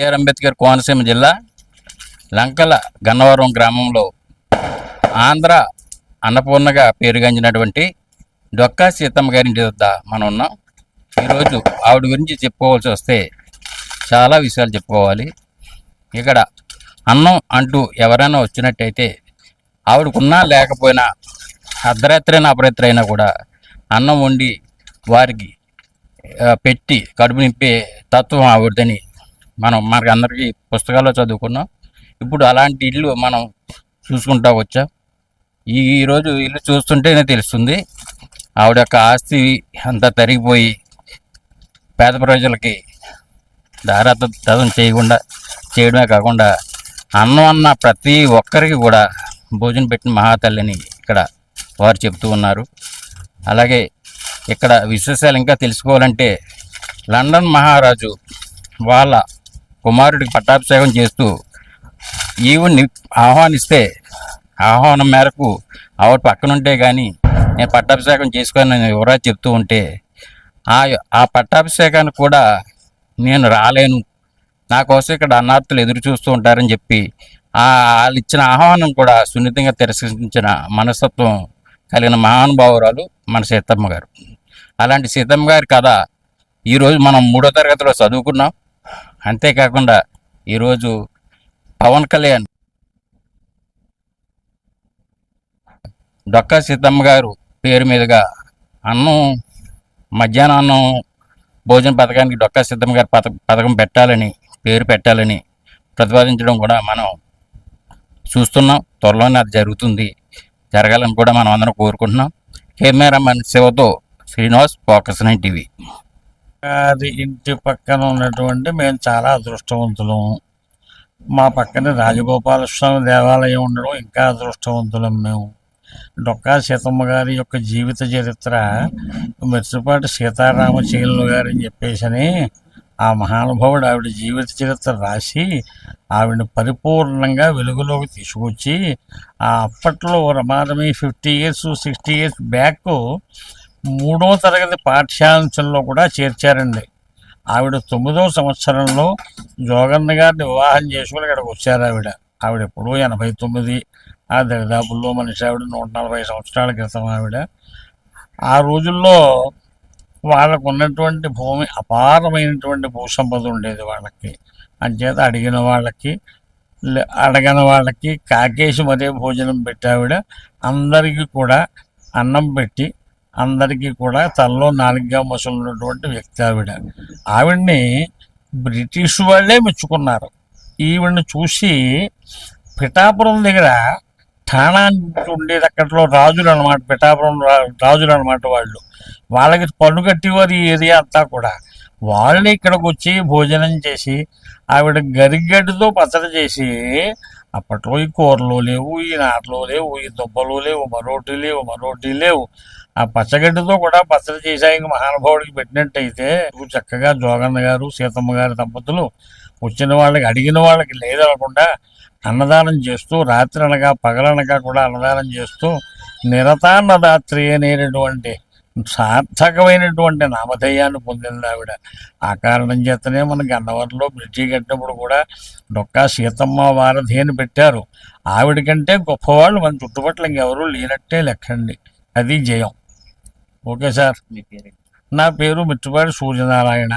BR Ambedkar Konaseema జిల్లా లంకల గన్నవరం గ్రామంలో ఆంధ్ర అన్నపూర్ణగా పేరుగాంచినటువంటి డొక్కా సీతమ్మ గారి ఇంటి వద్ద మనం ఉన్నాం. ఈరోజు ఆవిడ గురించి చెప్పుకోవాల్సి వస్తే చాలా విషయాలు చెప్పుకోవాలి. ఇక్కడ అన్నం అంటూ ఎవరైనా వచ్చినట్టయితే ఆవిడకున్నా లేకపోయినా అర్ధరాత్రైనా అపరాత్రి అయినా కూడా అన్నం వండి వారికి పెట్టి కడుపు నింపే తత్వం ఆవిడదని మనం మనకి అందరికీ పుస్తకాల్లో చదువుకున్నాం. ఇప్పుడు అలాంటి ఇల్లు మనం చూసుకుంటా వచ్చాం. ఈ ఈరోజు ఇల్లు చూస్తుంటేనే తెలుస్తుంది. ఆవిడ యొక్క ఆస్తి అంతా తరిగిపోయి పేద ప్రజలకి దారాదం చేయకుండా చేయడమే కాకుండా అన్నం అన్న ప్రతి ఒక్కరికి కూడా భోజనం పెట్టిన మహాతల్లిని ఇక్కడ వారు చెప్తూ ఉన్నారు. అలాగే ఇక్కడ విశేషాలు ఇంకా తెలుసుకోవాలంటే లండన్ మహారాజు వాళ్ళ కుమారుడికి పట్టాభిషేకం చేస్తూ ఈవుని ఆహ్వానిస్తే ఆహ్వానం మేరకు ఆవిడ పక్కనుంటే కానీ నేను పట్టాభిషేకం చేసుకొని ఎవరో చెప్తూ ఉంటే ఆ ఆ పట్టాభిషేకానికి కూడా నేను రాలేను. నా కోసం ఇక్కడ అన్నార్థులు ఎదురు చూస్తూ ఉంటారని చెప్పి వాళ్ళు ఇచ్చిన ఆహ్వానం కూడా సున్నితంగా తిరస్కరించిన మనస్తత్వం కలిగిన మహానుభావురాలు మన సీతమ్మ గారు. అలాంటి సీతమ్మ గారి కథ ఈరోజు మనం మూడో తరగతిలో చదువుకున్నాం. అంతేకాకుండా ఈరోజు పవన్ కళ్యాణ్ డొక్కా సీతమ్మ గారు పేరు మీదుగా అన్నం మధ్యాహ్నం అన్నం భోజన పథకానికి డొక్కా సిద్ధమ్మ గారి పథ పథకం పెట్టాలని పేరు పెట్టాలని ప్రతిపాదించడం కూడా మనం చూస్తున్నాం. త్వరలోనే అది జరుగుతుంది. జరగాలని కూడా మనం అందరం కోరుకుంటున్నాం. కెమెరామెన్ శివతో శ్రీనివాస్ ఫోకస్ నైన్ టీవీ. అది ఇంటి పక్కన ఉన్నటువంటి మేము చాలా అదృష్టవంతులం. మా పక్కన రాజగోపాల స్వామి దేవాలయం ఉండడం ఇంకా అదృష్టవంతులం మేము. డొక్కా సీతమ్మ గారి యొక్క జీవిత చరిత్ర మెర్సిపాటి సీతారామచీలు గారు అని చెప్పేసి ఆ మహానుభావుడు ఆవిడ జీవిత చరిత్ర రాసి ఆవిడని పరిపూర్ణంగా వెలుగులోకి తీసుకొచ్చి ఆ అప్పట్లో రమారమి fifty years sixty years back మూడో తరగతి పాఠ్యాంశంలో కూడా చేర్చారండి. ఆవిడ తొమ్మిదో సంవత్సరంలో జోగన్న గారిని వివాహం చేసుకుని ఇక్కడికి వచ్చారు ఆవిడ. ఆవిడ ఎప్పుడూ ఎనభై తొమ్మిది ఆ దరిదాపుల్లో మనిషి ఆవిడ నూట నలభై సంవత్సరాల క్రితం ఆవిడ. ఆ రోజుల్లో వాళ్ళకు ఉన్నటువంటి భూమి అపారమైనటువంటి భూసంపద ఉండేది వాళ్ళకి. అంచేత అడిగిన వాళ్ళకి అడగని వాళ్ళకి కాకేసి మరే భోజనం పెట్టి ఆవిడ అందరికీ కూడా అన్నం పెట్టి అందరికీ కూడా తనలో నాలుగుగా మసులున్నటువంటి వ్యక్తి ఆవిడ. ఆవిడ్ని బ్రిటిష్ వాళ్ళే మెచ్చుకున్నారు. ఈవిడ్ని చూసి పిఠాపురం దగ్గర ఠాణా ఉండేది అక్కడలో రాజులు అనమాట పిఠాపురం రాజులు అనమాట వాళ్ళు. వాళ్ళకి పన్ను కట్టేవారు ఈ ఏరియా అంతా కూడా. వాళ్ళని ఇక్కడికి వచ్చి భోజనం చేసి ఆవిడ గరిగడ్డితో పచ్చడి చేసి అప్పట్లో ఈ కూరలు లేవు ఈ నాట్లు లేవు ఈ దుబ్బలు లేవు మరోటి లేవు మరోటి లేవు. ఆ పచ్చగడ్డితో కూడా పచ్చడి చేసి ఇంక మహానుభావుడికి పెట్టినట్టయితే చక్కగా జోగన్న గారు సీతమ్మ గారి దంపతులు వచ్చిన వాళ్ళకి అడిగిన వాళ్ళకి లేదనకుండా అన్నదానం చేస్తూ రాత్రి అనగా పగలనగా కూడా అన్నదానం చేస్తూ నిరతాన్నదాత్రి అనేటటువంటి సార్థకమైనటువంటి నామధేయాన్ని పొందింది ఆవిడ. ఆ కారణం చేతనే మనకి అన్నవరంలో బ్రిడ్జి కట్టినప్పుడు కూడా డొక్కా సీతమ్మ వారధి అని పెట్టారు. ఆవిడ కంటే గొప్పవాళ్ళు మన చుట్టుపట్ల ఇంకెవరూ లేనట్టే లెక్కండి. అది జయం. Okay sir. నా పేరు మిట్టుపాటి సూర్యనారాయణ.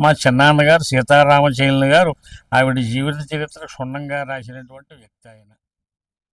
మా చిన్నాన్నగారు సీతారామచైలు గారు ఆవిడ జీవిత చరిత్ర క్షుణ్ణంగా రాసినటువంటి వ్యక్తి ఆయన.